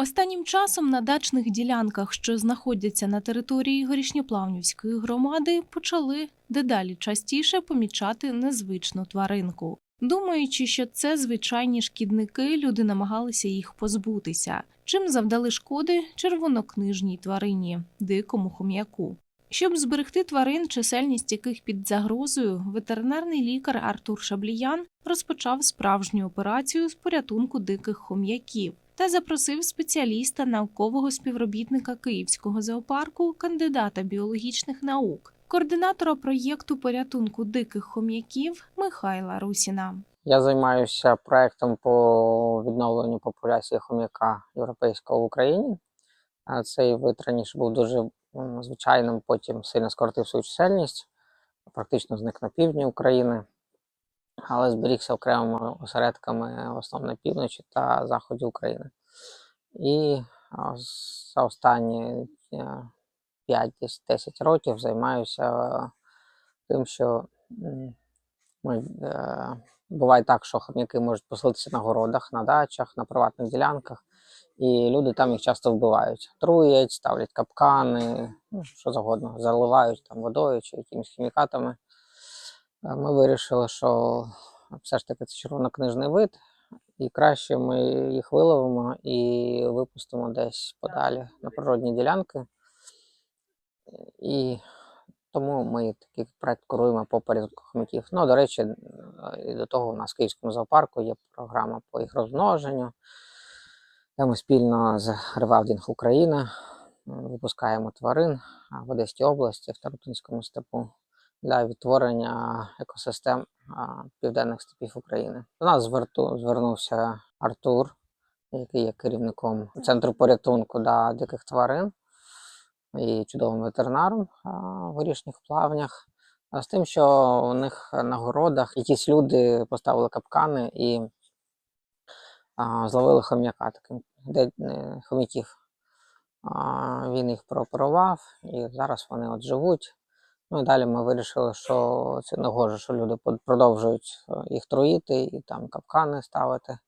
Останнім часом на дачних ділянках, що знаходяться на території Горішньоплавнівської громади, почали дедалі частіше помічати незвичну тваринку. Думаючи, що це звичайні шкідники, люди намагалися їх позбутися, чим завдали шкоди червонокнижній тварині, дикому хом'яку. Щоб зберегти тварин, чисельність яких під загрозою, ветеринарний лікар Артур Шабліян розпочав справжню операцію з порятунку диких хом'яків та запросив спеціаліста наукового співробітника Київського зоопарку, кандидата біологічних наук, координатора проєкту порятунку диких хом'яків Михайла Русіна. Я займаюся проектом по відновленню популяції хом'яка європейського в Україні. А Цей вид раніше був дуже звичайним, потім сильно скоротив свою чисельність, практично зник на півдні України, але зберігся окремими осередками в півночі та заході України. І за останні 5-10 років займаюся е, тим, що ми, е, буває так, що хом'яки можуть поселитися на городах, на дачах, на приватних ділянках, і люди там їх часто вбивають. Труять, ставлять капкани, ну, що завгодно, заливають там водою чи якимись хімікатами. Ми вирішили, що все ж таки це червонокнижний вид, і краще ми їх виловимо і випустимо десь подалі на природні ділянки. І тому ми такий проект куруємо по порядку хомяків. Ну, до речі, і до того у нас в Київському зоопарку є програма по їх розмноженню, де ми спільно з Ревалдінг Україна випускаємо тварин в Одеській області, в Тарутинському степу для відтворення екосистем південних степів України. До нас звернувся Артур, який є керівником центру порятунку да, диких тварин і чудовим ветеринаром в горішніх плавнях. А з тим, що у них на городах якісь люди поставили капкани і а, зловили хом'яка таким, де, хом'яків. Він їх прооперував, і зараз вони от живуть. Ну і далі ми вирішили, що це не гоже, що люди продовжують е, їх труїти і там капкани ставити.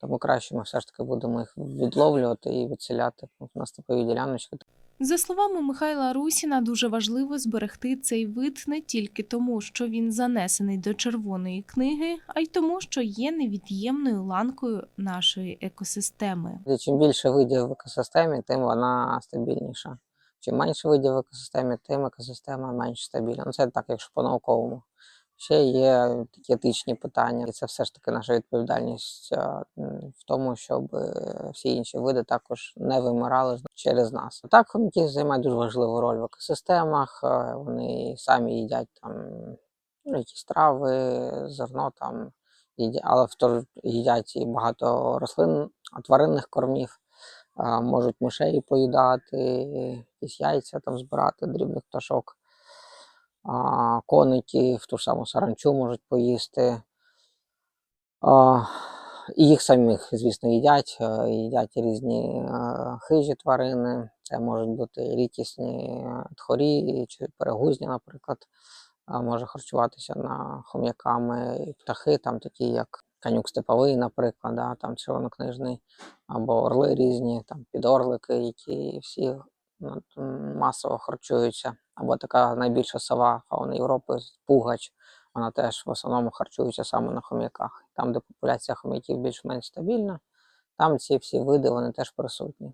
Тому краще ми все ж таки будемо їх відловлювати і відселяти на степові діляночки. За словами Михайла Русіна, дуже важливо зберегти цей вид не тільки тому, що він занесений до червоної книги, а й тому, що є невід'ємною ланкою нашої екосистеми. Чим більше видів в екосистемі, тим вона стабільніша. Чим менше видів в екосистемі, тим екосистема менш стабільна. Ну, це так, якщо по-науковому. Ще є такі етичні питання, і це все ж таки наша відповідальність в тому, щоб е, всі інші види також не вимирали через нас. Так, хомяки займають дуже важливу роль в екосистемах. Вони самі їдять там ну, якісь трави, зерно там, їдять, але їдять і багато рослин, тваринних кормів можуть мишей поїдати, якісь яйця там збирати, дрібних пташок, а, коників, ту саму саранчу можуть поїсти. І їх самих, звісно, їдять. е, Їдять різні е, хижі тварини. Це можуть бути рідкісні тхорі чи перегузні, наприклад. Може харчуватися на хом'яками птахи, там такі як канюк степовий, наприклад, да, там червонокнижний, або орли різні, там підорлики, які всі ну, масово харчуються. Або така найбільша сова фауни Європи, пугач, вона теж в основному харчується саме на хом'яках. Там, де популяція хом'яків більш-менш стабільна, там ці всі види вони теж присутні.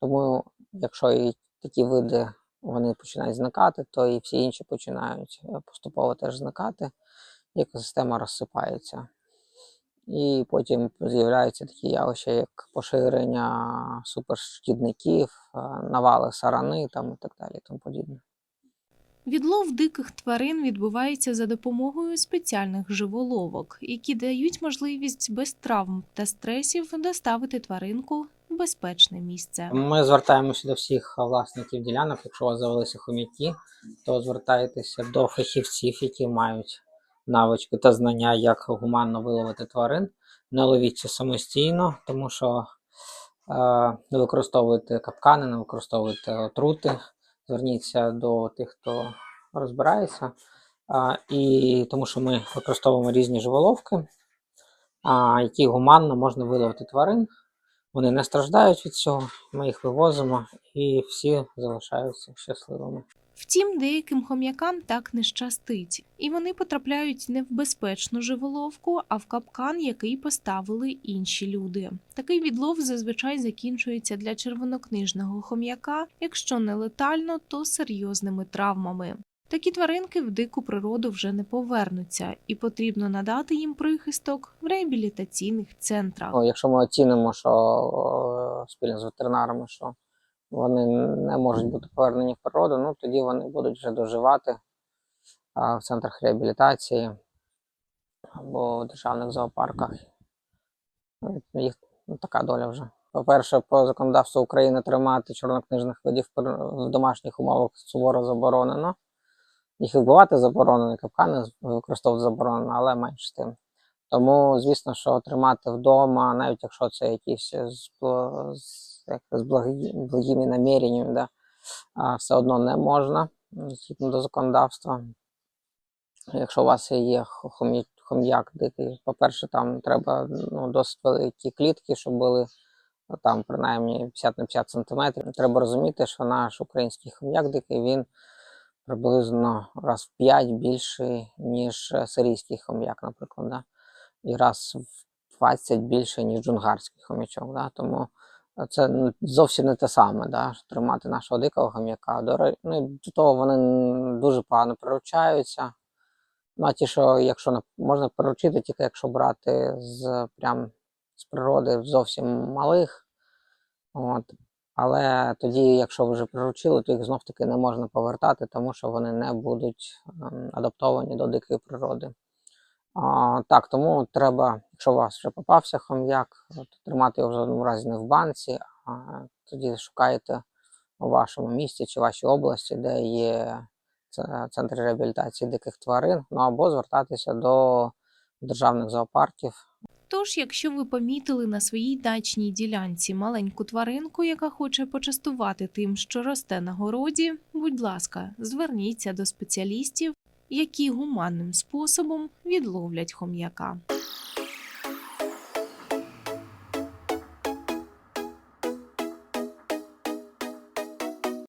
Тому, якщо і такі види вони починають зникати, то і всі інші починають е, поступово теж зникати, і екосистема розсипається. І потім з'являються такі явища, як поширення супершкідників, е, навали сарани там, і так далі. і Тому подібне. Відлов диких тварин відбувається за допомогою спеціальних живоловок, які дають можливість без травм та стресів доставити тваринку в безпечне місце. Ми звертаємося до всіх власників ділянок. Якщо у вас завелися хомяки, то звертайтеся до фахівців, які мають навички та знання, як гуманно виловити тварин. Не ловіть це самостійно, тому що е, не використовуйте капкани, не використовуйте отрути. Зверніться до тих, хто розбирається. А, і тому що ми використовуємо різні живоловки, а, які гуманно можна виловити тварин. Вони не страждають від цього, ми їх вивозимо і всі залишаються щасливими. Втім, деяким хом'якам так не щастить, і вони потрапляють не в безпечну живоловку, а в капкан, який поставили інші люди. Такий відлов зазвичай закінчується для червонокнижного хом'яка, якщо не летально, то серйозними травмами. Такі тваринки в дику природу вже не повернуться, і потрібно надати їм прихисток в реабілітаційних центрах. Ну, якщо ми оцінимо, що спільно з ветеринарами, що вони не можуть бути повернені в природу, ну тоді вони будуть вже доживати а, в центрах реабілітації або в державних зоопарках. Їх ну, така доля вже. По-перше, по законодавству України тримати чорнокнижних видів в домашніх умовах суворо заборонено. Їх вбивати заборонено, капкани використовувати заборонено, але менш з тим. Тому, звісно, що тримати вдома, навіть якщо це якісь з, бл- з, благі, благими наміреннями, да, а, все одно не можна згідно до законодавства. Якщо у вас є хом'як дикий, по-перше, там треба ну, досить великі клітки, щоб були ну, там принаймні 50 на 50 сантиметрів. Треба розуміти, що наш український хом'як дикий він приблизно раз в 5 більший, ніж сирійський хом'як, наприклад. Да? І раз в 20 більше, ніж джунгарський хом'ячок. Да? Тому це н- зовсім не те саме, да? тримати нашого дикого хом'яка. До, ну, до того вони дуже погано приручаються. Ну, а ті, що якщо можна приручити, тільки якщо брати з прям з природи зовсім малих. От. Але тоді, якщо вже приручили, то їх знов таки не можна повертати, тому що вони не будуть ем, адаптовані до дикої природи. А, так, тому треба, якщо у вас вже попався хом'як, то тримати його в жодному разі не в банці, а тоді шукаєте у вашому місті чи вашій області, де є це- центр реабілітації диких тварин, ну або звертатися до державних зоопарків. Тож, якщо ви помітили на своїй дачній ділянці маленьку тваринку, яка хоче почастувати тим, що росте на городі, будь ласка, зверніться до спеціалістів, які гуманним способом відловлять хом'яка.